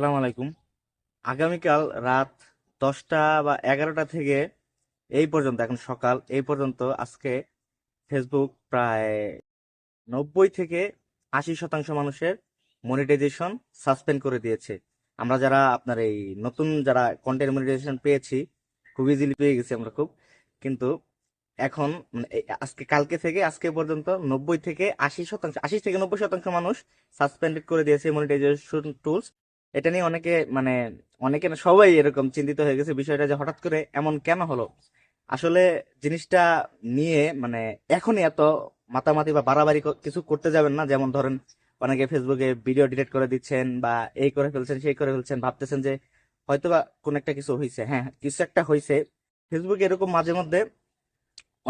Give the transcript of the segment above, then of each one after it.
সালাম আলাইকুম। আগামীকাল রাত দশটা বা এগারোটা থেকে এই পর্যন্ত, এখন সকাল, এই পর্যন্ত আজকে ফেসবুক প্রায় নব্বই থেকে আশি শতাংশ মানুষের মনিটাইজেশন সাসপেন্ড করে দিয়েছে। আমরা যারা আপনার এই নতুন যারা কন্টেন্ট মনিটাইজেশন পেয়েছি, খুব ইজিলি পেয়ে গেছি আমরা খুব। কিন্তু এখন মানে আজকে, কালকে থেকে, আজকে পর্যন্ত নব্বই থেকে আশি শতাংশ, আশি থেকে নব্বই শতাংশ মানুষ সাসপেন্ডেড করে দিয়েছে মনিটাইজেশন টুলস এটা নিয়ে অনেকে মানে অনেকে না, সবাই এরকম চিন্তিত হয়ে গেছে বিষয়টা যে হঠাৎ করে এমন কেন হলো? আসলে জিনিসটা নিয়ে মানে এখনই এত মাতামাতি বা বাড়াবাড়ি কিছু করতে যাবেন না। যেমন ধরেন, অনেকে ফেসবুকে ভিডিও ডিলিট করে দিচ্ছেন বা এই করে ফেলছেন, সেই করে ফেলছেন, ভাবতেছেন যে হয়তোবা কোন একটা কিছু হয়েছে হ্যাঁ কিছু একটা হয়েছে ফেসবুকে এরকম মাঝে মধ্যে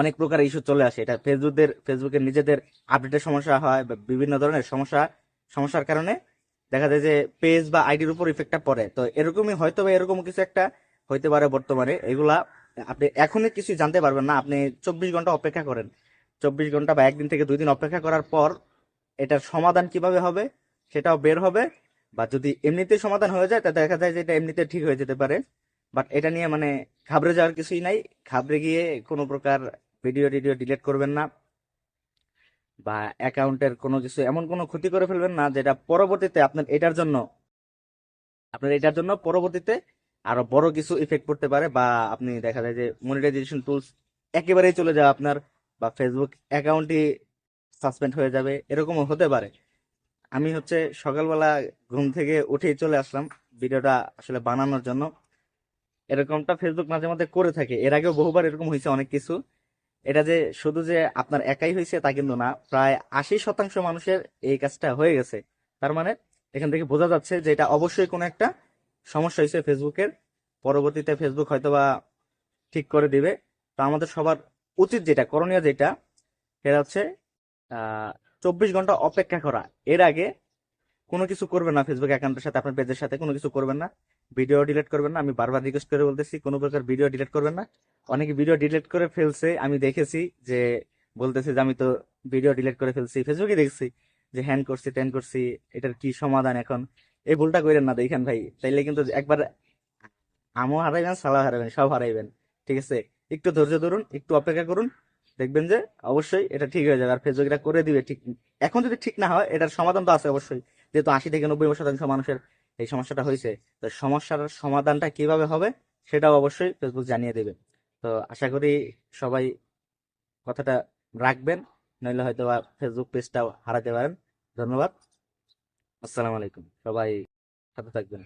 অনেক প্রকার ইস্যু চলে আসে। এটা ফেসবুকদের ফেসবুকের নিজেদের আপডেটের সমস্যা হয় বা বিভিন্ন ধরনের সমস্যা, সমস্যার কারণে দেখা যায় যে পেজ বা আইডির উপর ইফেক্টটা পড়ে। তো এরকমই হয়তো বা এরকম কিছু একটা হইতে পারে বর্তমানে। এগুলা আপনি এখনই কিছু জানতে পারবেন না। আপনি চব্বিশ ঘণ্টা অপেক্ষা করেন। চব্বিশ ঘণ্টা বা একদিন থেকে দুই দিন অপেক্ষা করার পর এটার সমাধান কীভাবে হবে সেটাও বের হবে। বা যদি এমনিতে সমাধান হয়ে যায়, তা দেখা যায় যে এটা এমনিতে ঠিক হয়ে যেতে পারে। বাট এটা নিয়ে মানে ঘাবড়ে যাওয়ার কিছুই নাই। ঘাবড়ে গিয়ে কোনো প্রকার ভিডিও টিডিও ডিলিট করবেন না। বা অ্যাকাউন্টের কোনো কিছু এমন কোনো ক্ষতি করে ফেলবেন না যেটা পরবর্তীতে আপনার এটার জন্য, আপনার এটার জন্য পরবর্তীতে আরও বড় কিছু ইফেক্ট পড়তে পারে বা আপনি দেখা যায় যে মনিটাইজেশন টুলস একেবারেই চলে যাবে আপনার বা ফেসবুক অ্যাকাউন্টই সাসপেন্ড হয়ে যাবে, এরকমও হতে পারে। আমি হচ্ছে সকালবেলা ঘুম থেকে উঠেই চলে আসলাম, ভিডিওটা আসলে বানানোর জন্য। এরকমটা ফেসবুক মাঝে মধ্যে করে থাকে। এর আগেও বহুবার এরকম হয়েছে অনেক কিছু। এটা যে শুধু যে আপনার একাই হয়েছে তা কিন্তু না, প্রায় আশি শতাংশ মানুষের এই কাজটা হয়ে গেছে। তার মানে এখান থেকে বোঝা যাচ্ছে যে এটা অবশ্যই কোনো একটা সমস্যা হয়েছে ফেসবুকের। পরবর্তীতে ফেসবুক হয়তোবা ঠিক করে দিবে। তো আমাদের সবার উচিত যেটা, করণীয় যেটা, সেটা হচ্ছে চব্বিশ ঘণ্টা অপেক্ষা করা। এর আগে কোনো কিছু করবেন না ফেসবুক অ্যাকাউন্টের সাথে, আপনার পেজের সাথে কোনো কিছু করবেন না। ভিডিও ডিলিট করবেন না, আমি বারবার রিকোয়েস্ট করে বলতেছি, কোনো প্রকার ভিডিও ডিলিট করবেন না। অনেকে ভিডিও ডিলিট করে ফেলছে, আমি দেখেছি যে বলতেছে যে আমি তো ভিডিও ডিলিট করে ফেলছি, ফেসবুকে দেখছি যে হ্যান করছি ত্যান করছি, এটার কি সমাধান এখন? এই ভুলটা করেন না দেখেন ভাই, তাইলে কিন্তু একবার আমও হারাইবেন সালা হারাইবেন, সব হারাইবেন, ঠিক আছে? একটু ধৈর্য ধরুন, একটু অপেক্ষা করুন, দেখবেন যে অবশ্যই এটা ঠিক হয়ে যাবে, আর ফেসবুক এটা করে দিবে ঠিক, এখন যদি ঠিক না হয়, এটার সমাধান তো আছে অবশ্যই, যেহেতু আশি থেকে নব্বই শতাংশ মানুষের এই সমস্যাটা হয়েছে। তো সমস্যার সমাধানটা কীভাবে হবে সেটাও অবশ্যই ফেসবুক জানিয়ে দেবে। তো আশা করি সবাই কথাটা রাখবেন, নইলে হয়তো ফেসবুক পেজটাও হারাতে পারেন। ধন্যবাদ। আসসালামু আলাইকুম। সবাই সাথে থাকবেন।